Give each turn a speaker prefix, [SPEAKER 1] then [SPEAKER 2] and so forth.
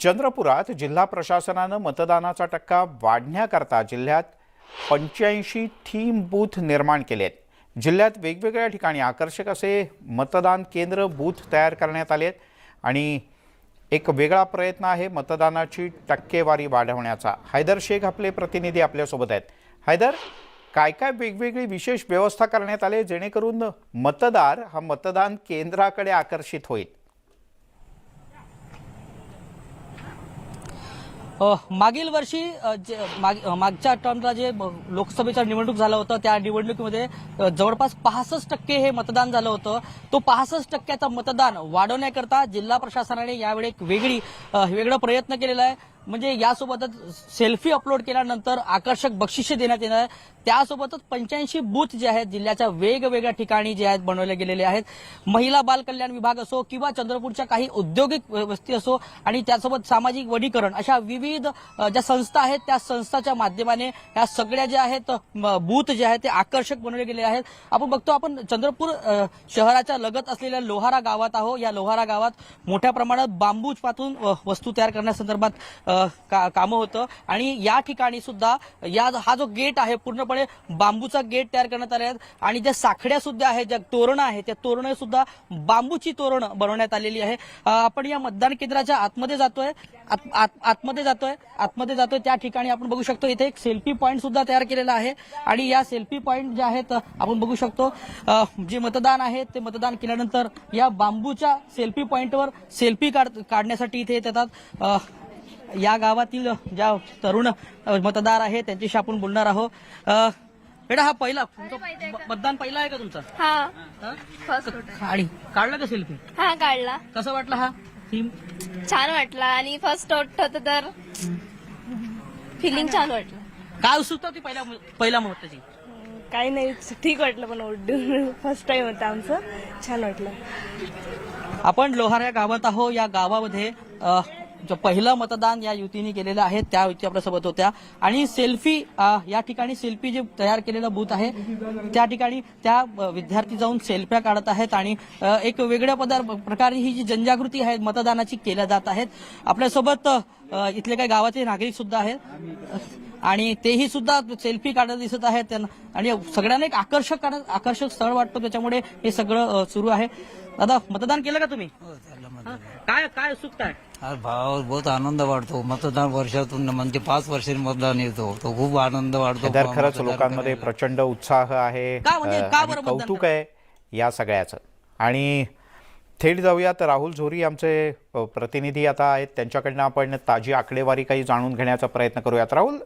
[SPEAKER 1] चंद्रपुरात जिल्हा प्रशासनानं मतदानाचा टक्का वाढण्याकरता जिल्ह्यात पंच्याऐंशी थीम बूथ निर्माण केले आहेत जिल्ह्यात वेगवेगळ्या ठिकाणी आकर्षक असे मतदान केंद्र बूथ तयार करण्यात आले आहेत आणि एक वेगळा प्रयत्न आहे मतदानाची टक्केवारी वाढवण्याचा. हैदर शेख आपले प्रतिनिधी आपल्यासोबत आहेत. हैदर काय काय वेगवेगळी विशेष व्यवस्था करण्यात आली जेणेकरून मतदार हा मतदान केंद्राकडे आकर्षित होईल?
[SPEAKER 2] मागील वर्षी जे- माग- मागच्या टर्मला जे लोकसभेच्या निवडणूक झालं होतं त्या निवडणुकीमध्ये जवळपास पासष्ट टक्के हे मतदान झालं होतं. तो पासष्ट टक्क्याचं मतदान वाढवण्याकरता जिल्हा प्रशासनाने यावेळी एक वेगळी वेगळा प्रयत्न केलेला आहे. म्हणजे यासोबतच सेल्फी अपलोड केल्यानंतर आकर्षक बक्षिसे देण्यात येणार आहे त्यासोबतच पंच्याऐंशी बूथ जे आहेत जिल्ह्याच्या वेगवेगळ्या ठिकाणी जे आहेत बनवले गेलेले आहेत. महिला बाल कल्याण विभाग असो किंवा चंद्रपूरच्या काही औद्योगिक वस्ती असो आणि त्यासोबत सामाजिक वनीकरण अशा विविध ज्या संस्था आहेत त्या संस्थाच्या माध्यमाने या सगळ्या ज्या आहेत बूथ जे आहेत ते आकर्षक बनवले गेले आहेत. आपण बघतो आपण चंद्रपूर शहराच्या लगत असलेल्या लोहारा गावात आहो या लोहारा गावात मोठ्या प्रमाणात बांबूपासून वस्तू तयार करण्यासंदर्भात का- कामं होतं. आणि या ठिकाणी सुद्धा या हा जो गेट आहे पूर्णपणे बांबूचा गेट तयार करण्यात आले आहेत आणि ज्या साखड्या सुद्धा आहेत ज्या तोरणं आहेत त्या तोरणं सुद्धा बांबूची तोरणं बनवण्यात आलेली आहे. आपण या मतदान केंद्राच्या आतमध्ये जातोय. आत- आत- आतमध्ये जातोय. आतमध्ये जातोय. त्या ठिकाणी आपण बघू शकतो इथे एक सेल्फी पॉईंट सुद्धा तयार केलेला आहे. आणि या सेल्फी पॉईंट जे आहेत आपण बघू शकतो जे मतदान आहे ते मतदान केल्यानंतर या बांबूच्या सेल्फी पॉईंटवर सेल्फी काढ काढण्यासाठी इथे येतात. या गावातील ज्या तरुण मतदार आहेत त्यांच्याशी आपण बोलणार आहोत. बेटा हा पहिला मतदान पहिला आहे का तुमचा?
[SPEAKER 3] हा.
[SPEAKER 2] आणि काढला का सेल्फी
[SPEAKER 3] हा काढला.
[SPEAKER 2] कसं वाटलं हा? थीम
[SPEAKER 3] छान वाटला. आणि फर्स्ट होत तर फिलिंग छान वाटलं.
[SPEAKER 2] काय उत्सुकता होती पहिल्या पहिल्या मुहूर्ताची?
[SPEAKER 4] काही नाही ठीक वाटलं पण ओढून फर्स्ट टाइम होतं आमचं. छान वाटलं.
[SPEAKER 2] आपण लोहार या गावात आहो या गावामध्ये पहिलं मतदान या युतीने केलेलं आहे त्या युती आपल्यासोबत होत्या. आणि सेल्फी या ठिकाणी सेल्फी जे तयार केलेलं बूथ आहे त्या ठिकाणी त्या विद्यार्थी जाऊन सेल्फ्या काढत आहेत आणि एक वेगळ्या पदार प्रकारे ही जी जनजागृती आहे मतदानाची केल्या जात आहेत. आपल्यासोबत इथले काही गावाचे नागरिक सुद्धा आहेत. आणि तेही सुद्धा सेल्फी काढत दिसत आहेत. त्यांना आणि सगळ्यांना एक आकर्षक आकर्षक स्थळ वाटतं. त्याच्यामुळे हे सगळं सुरू आहे. दादा मतदान केलं का तुम्ही? हा? काय काय उत्सुकता आहे?
[SPEAKER 5] अरे भाव बहुत आनंद वाटतो मतदान वर्षातून म्हणजे पाच वर्षांनी मतदान येतो. तो खूप आनंद वाटतो
[SPEAKER 1] हैदर खरंच लोकांमध्ये. प्रचंड उत्साह आहे.
[SPEAKER 2] का म्हणजे
[SPEAKER 1] अ,
[SPEAKER 2] का
[SPEAKER 1] आणि
[SPEAKER 2] बरं मतदान
[SPEAKER 1] कौतुक आहे या सगळ्याचं. आणि थेट जाऊयात राहुल झोरी आमचे प्रतिनिधी आता आहेत. त्यांच्याकडनं आपण ताजी आकडेवारी काही जाणून घेण्याचा प्रयत्न करूयात. राहुल